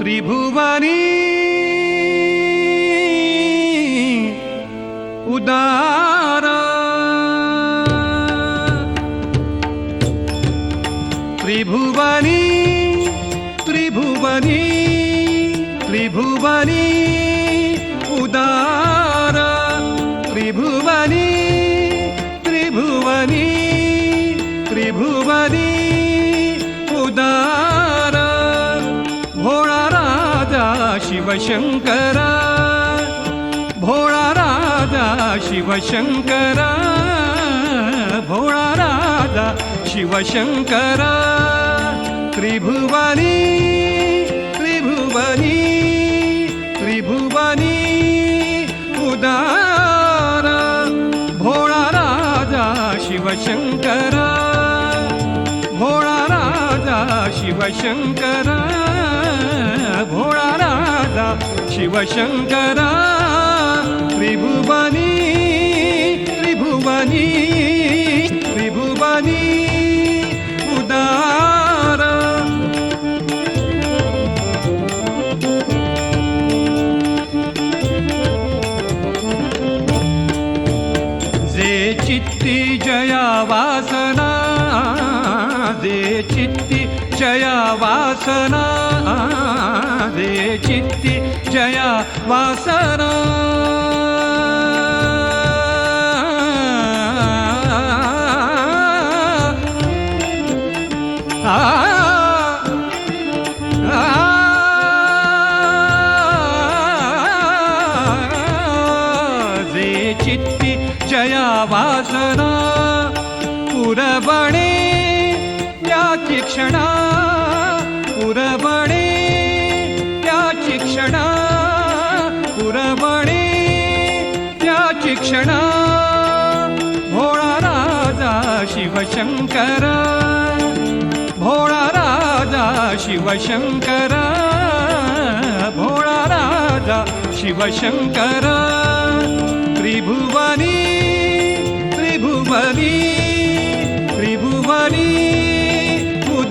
त्रिभुवनी। उदारा। त्रिभुवनी त्रिभुवनी त्रिभुवनी राजा शिवशङ्कर भोळा राजा शिवशङ्कर भोळा राजा शिवशङ्कर त्रिभुवनी त्रिभुवनी त्रिभुवनी उदार भोळा राजा शिवशङ्कर भोळा राजा शिवशङ्कर भोळा शिवशङ्करा त्रिभुवनी त्रिभुवनी त्रिभुवनी. दे चित्ती जया वासना. दे चित्ती जया वासना. जे चित्ती जया वासना. पुरबणे क्षणा पुरबणे त्याची क्षणा पुरबणे त्याची क्षणा भोळा राजा शिवशङ्कर भोळा राजा शिवशङ्कर भोळा राजा शिवशङ्कर त्रिभुवनी त्रिभुवनी त्रिभुवनी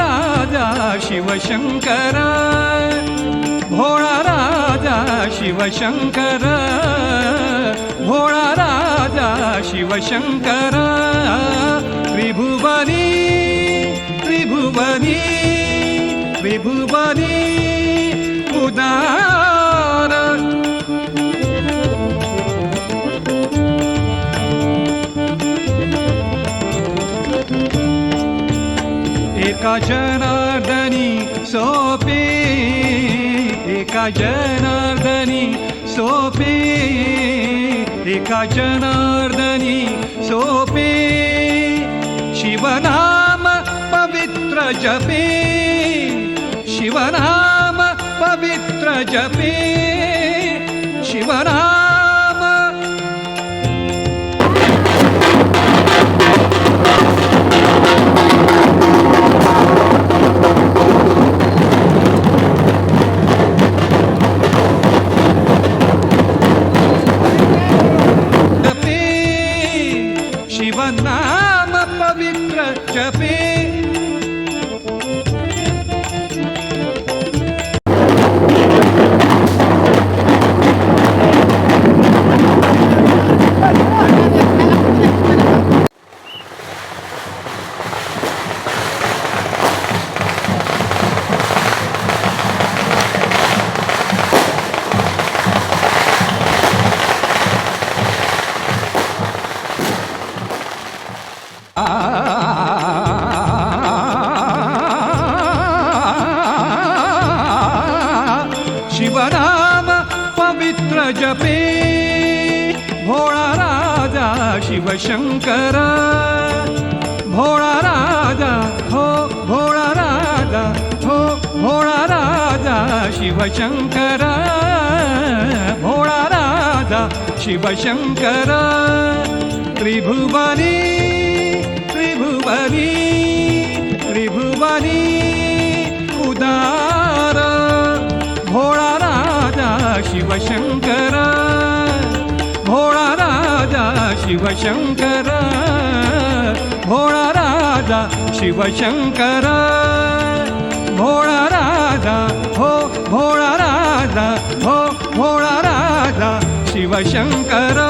राजा शिवशङ्कर भोळा राजा शिवशङ्कर भोळा राजा शिवशङ्कर त्रिभुवनी त्रिभुवनी त्रिभुवनी उदार एका जनार्दनी सोपे एका जनार्दनी सोपे एका जनार्दनी सोपे। शिवनाम पवित्र जपे शिवनाम पवित्र जपे शिवनाम जपे भोळा राजा शिवशङ्कर भोळा राजा हो भोळा राजा हो भोळा राजा शिवशङ्कर भोळा राजा शिवशङ्कर त्रिभुवनी त्रिभुवनी त्रिभुवनी उदा शिवशङ्कर भोळा राजा शिवशङ्कर भोळा राजा शिवशङ्कर भोळा राजा हो भोळा राजा हो भोळा राजा शिवशङ्कर